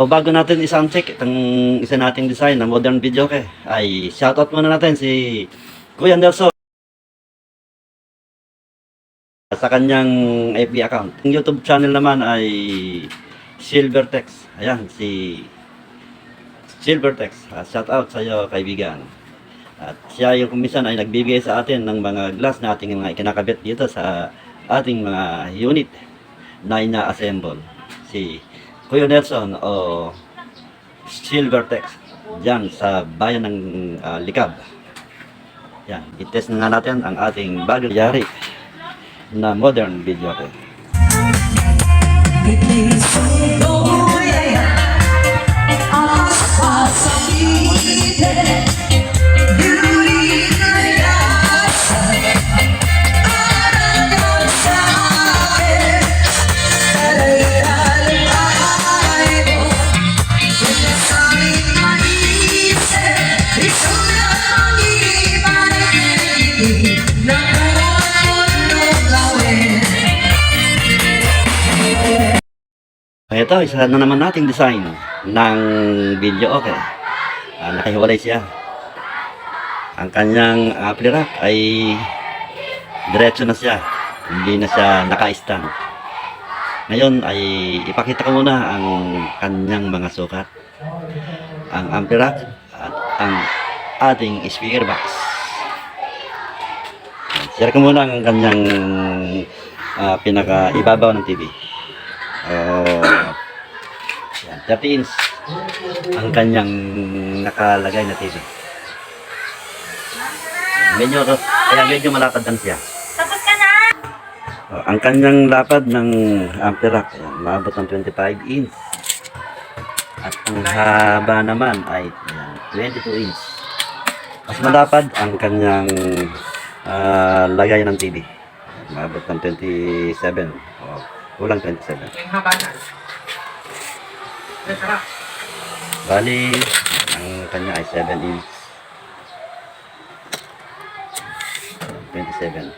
O bago natin isang check itong isa nating design na modern video ke ay shoutout muna natin si Kuya Nelson sa kanyang FB account. Ang YouTube channel naman ay Silvertex. Ayan, si Silvertex. Uh, shout out sa iyo, kaibigan. At siya yung kumisan ay nagbibigay sa atin ng mga glass na ating mga ikinakabit dito sa ating mga unit na ina-assemble. Si Kuya Nelson o Silvertex dyan sa bayan ng ah, Likab. Yan, itest na natin ang ating bagong yari na modern video game. ito, isa na naman nating design ng video okay. Ah, nakahiwalay siya. Ang kanyang ah, apple rack ay diretso na siya. Hindi na siya naka-stand. Ngayon ay ipakita ko muna ang kanyang mga sukat. Ang ample at ang ating speaker box. Share ko muna ang kanyang uh, pinaka-ibabaw ng TV. Uh, oh. 13 ang kanyang nakalagay na TV. Medyo, kaya medyo malapad lang siya. Tapos ka na! Oh, ang kanyang lapad ng Amperak, ayan, maabot ng 25 inch. At ang haba naman ay ayan, 22 inch. Mas malapad ang kanyang uh, lagay ng TV. Maabot ng 27. O, kulang 27. Ang haba na. Bali, ang kanya ay 7 inch. 27.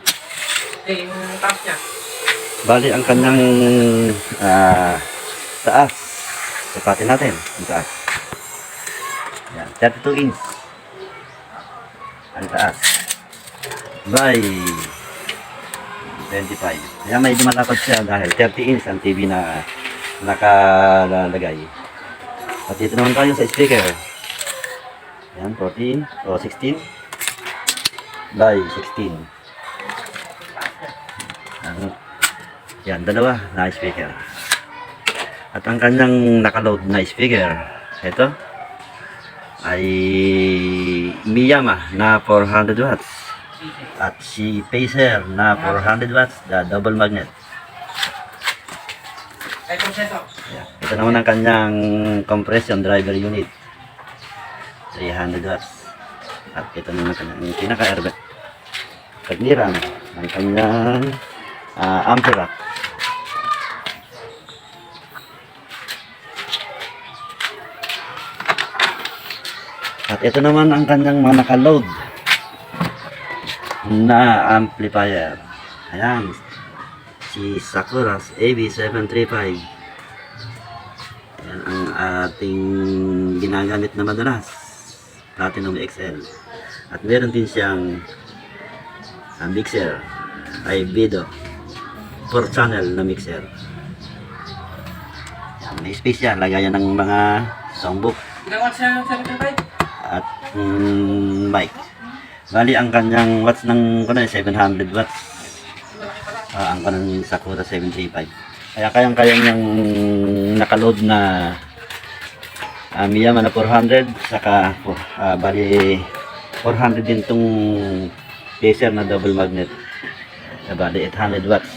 eh, yung taas niya. Bali, ang kanyang ah, taas. Sukatin natin ang taas. Yan, 32 inch. Ang taas. By 25. Yan, medyo malapad siya dahil 30 inch ang TV na nakalagay. At dito naman tayo sa speaker. Yan, 14 o 16 by 16. Ano? Yan, dalawa na speaker. At ang kanyang nakaload na speaker, ito, ay Miyama na 400 watts. At si Pacer na 400 watts, the double magnet. Ay, kung. Ito naman ang kanyang compression driver unit. 300 watts. At ito naman ang kanyang pinaka-airbag. Kagniran ng kanyang uh, ampere rack. At ito naman ang kanyang mga nakaload na amplifier. Ayan. Si Sakura's AB735. Ating ginagamit na madalas. Platinum XL. At meron din siyang ah, mixer ay Bido 4 channel na mixer. Yan, may space yan. Lagayan ng mga songbook Ilang watts na 75? at mm, mic. Bali, ang kanyang watts ng kuno, 700 watts. Ah, ang kanang Sakura 735. Kaya kayang kaya niyang nakaload na uh, Miyama na 400 saka ah, bali 400 din tong Pacer na double magnet. Na bali 800 watts.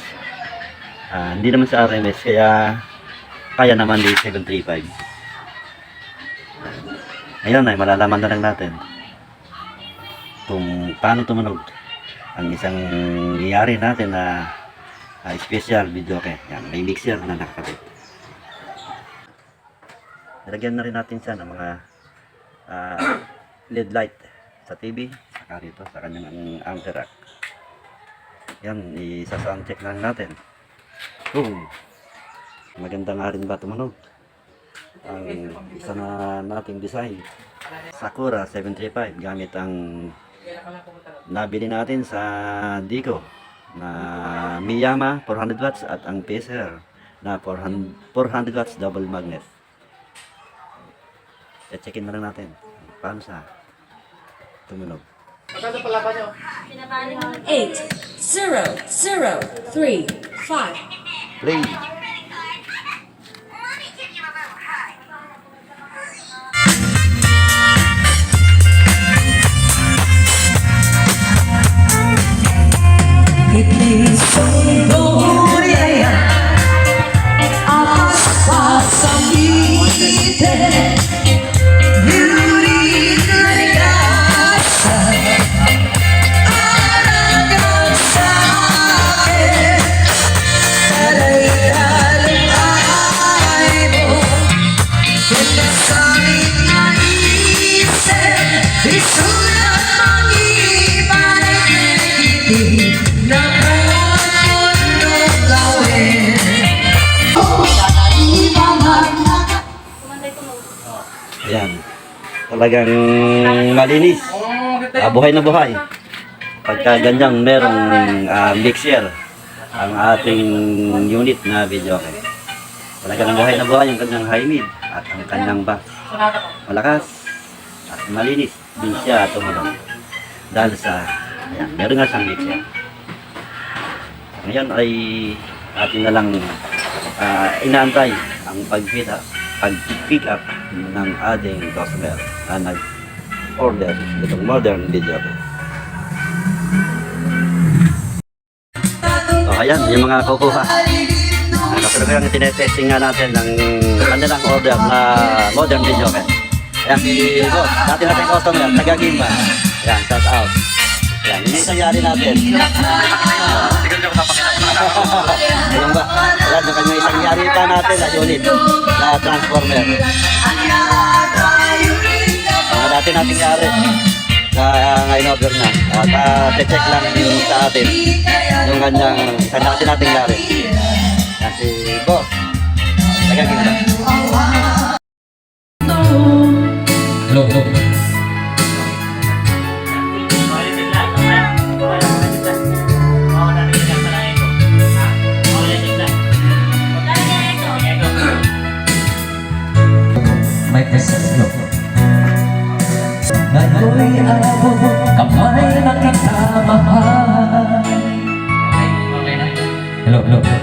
Ah, hindi naman sa RMS kaya kaya naman din 735. Ayun ay malalaman na lang natin kung paano tumunog ang isang yari natin na ah, special video kay yan may mixer na nakakabit nilagyan na rin natin siya ng mga ah, LED light sa TV saka rito sa kanyang ampere rack yan isa-sound check lang natin kung maganda nga rin ba tumunog ang isa na nating design. Sakura 735 gamit ang nabili natin sa Dico na Miyama 400 watts at ang Pacer na 400, 400 watts double magnet. I-checkin na lang natin paano sa tumunog. Magkano palaban nyo? eight zero zero three five. Play! Ayan. Talagang malinis. Ah, buhay na buhay. Pagka ganyang merong ah, mixer ang ating unit na video. Talagang buhay na buhay ang kanyang high mid at ang kanyang ko. Malakas at malinis din siya tumulong. Dahil sa, ayan, meron nga siyang mixer. Ngayon ay atin na lang ah, inaantay ang pag-pick up, pag-pick up ng ating customer na nag-order itong modern video. So, ayan, yung mga kukuha. Uh, Kasalukuyan tinetesting nga natin ng kanilang order na modern video. Ayan, si Boss, dati natin customer, taga-Gimba. Ayan, shout out. Ayan, yun yung isang yari natin. Ayun ba? Ayan, yung kanyang isang yari pa natin na unit na transformer. Mga dati nating yari na uh, ngayon order na. At uh, check lang yung sa atin yung kanyang sa dati nating yari. Boss, nagaganda. Hello, hello. May presensyo. Ngayon'y abot kamay na kita mahal. Hello, hello.